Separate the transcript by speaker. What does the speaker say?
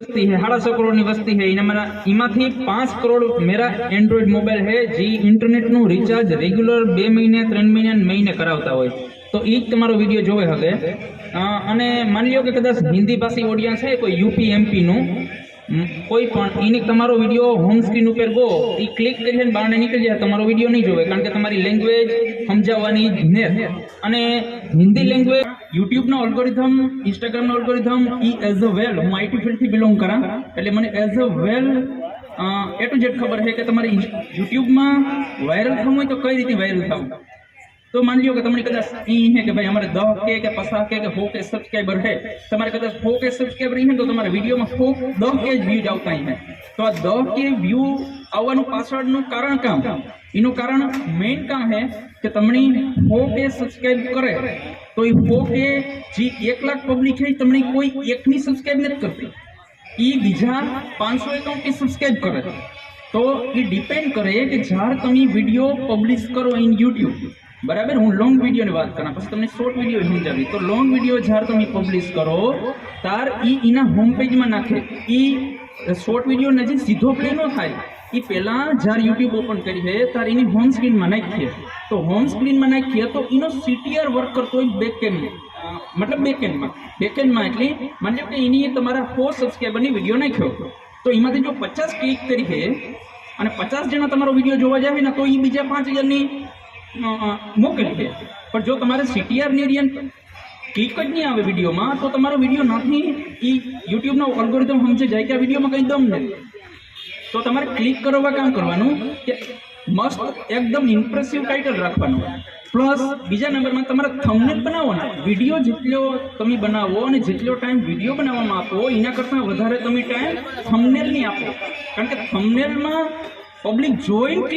Speaker 1: वस्ती है साढ़ा सौ करोड़ की वस्ती है इन्हें मेरा इमाथी पांच करोड़ मेरा एंड्रॉइड मोबाइल है जी इंटरनेट નું રિચાર્જ રેગ્યુલર બે મહિને ત્રણ મહિને ને મહિને કરાવતા હોય તો એ જ તમારો વિડીયો જોવે હવે અ, અને માની લ્યો કે કદાચ હિન્દી ભાષી ઓડિયન્સ છે કોઈ યુપી એમપી નું મ, કોઈ પણ, એને તમારો વીડિયો હોમ સ્ક્રીન ઉપર ગો, એ ક્લિક કરીને બહાર નીકળી જાય, તમારો વીડિયો નહીં જોવે, કારણ કે તમારી લેંગ્વેજ સમજાવવાની ને અને હિન્દી લેંગ્વેજ યુટ્યુબનો ઓલ્ગોરિધમ ઇન્સ્ટાગ્રામનો ઓલ્ગોરિધમ ઈ એઝ અ વેલ હું આઈટી ફિલ્ડથી બિલોંગ કરા, એટલે મને as a well A to Z ખબર છે કે તમારે યુટ્યુબમાં વાયરલ થવું હોય તો કઈ રીતે વાયરલ થવું? તો માની લ્યો કે તમને કદાચ ઈ હે કે ભાઈ અમારે દહ કે કે પચાસ કે કે સો કે સબસ્ક્રાઈબર છે તમારે કદાચ સો કે સબસ્ક્રાઈબર હે તો તમારા વિડીયોમાં સો દહ કે જ વ્યૂઝ આવતા હે. તો આ દહ કે વ્યૂ આવવાનું પાછળનું કારણ કામ? એનું કારણ મેઇન કામ હે કે તમને સો કે સબસ્ક્રાઈબ કરે. તો એ સો કે જે એક લાખ પબ્લિક છે તમને કોઈ એકની સબસ્ક્રાઈબ નથી કરતી. એ બીજા પાંચસો એકાઉન્ટની સબસ્ક્રાઈબ કરે. તો એ ડિપેન્ડ કરે કે જ્યારે તમે વીડિયો પબ્લિશ કરો ઇન યુટ્યુબ બરાબર, હું લોંગ વિડીયોની વાત કરા પછી તમને શોર્ટ વીડિયો સમજાવી. તો લોંગ વીડિયો જ્યારે તમે પબ્લિશ કરો, તાર એ એના હોમ પેજમાં નાખે. એ શોર્ટ વીડિયો નજીક સીધો પ્લે ન થાય એ પહેલાં જ્યારે યુટ્યુબ ઓપન કરી છે ત્યારે એની હોમ સ્ક્રીનમાં નાખીએ. તો હોમ સ્ક્રીનમાં નાખીએ તો એનો સીટીઆર વર્ક કરતો હોય બેક મતલબ બેકેન્ડમાં બેકેન્ડમાં એટલે, માની લો કે એની તમારા ફોર સબસ્ક્રાઈબરની વીડિયો નાખ્યો. તો એમાંથી જો પચાસ ક્લિક કરી છે, અને પચાસ જણા તમારો વીડિયો જોવા જાય ને, તો એ બીજા પાંચ હજારની મોકલી દે. પણ જો તમારે સીટીઆર નિરિયન ક્લિક જ નહીં આવે વિડીયોમાં, તો તમારો વીડિયો નથી એ યુટ્યુબનો અલ્ગોરિધમ સમજે, જાય કે આ વિડીયોમાં કંઈ દમ નથી. તો તમારે ક્લિક કરવા કામ કરવાનું કે મસ્ત એકદમ ઇમ્પ્રેસિવ ટાઇટલ રાખવાનું. પ્લસ બીજા નંબરમાં તમારે થંબનેલ બનાવવાના. વીડિયો જેટલો તમે બનાવો અને જેટલો ટાઈમ વીડિયો બનાવવામાં આપો, એના કરતાં વધારે તમે ટાઈમ થંબનેલની આપો. કારણ કે થંબનેલમાં પબ્લિક જોઈને ક્લિક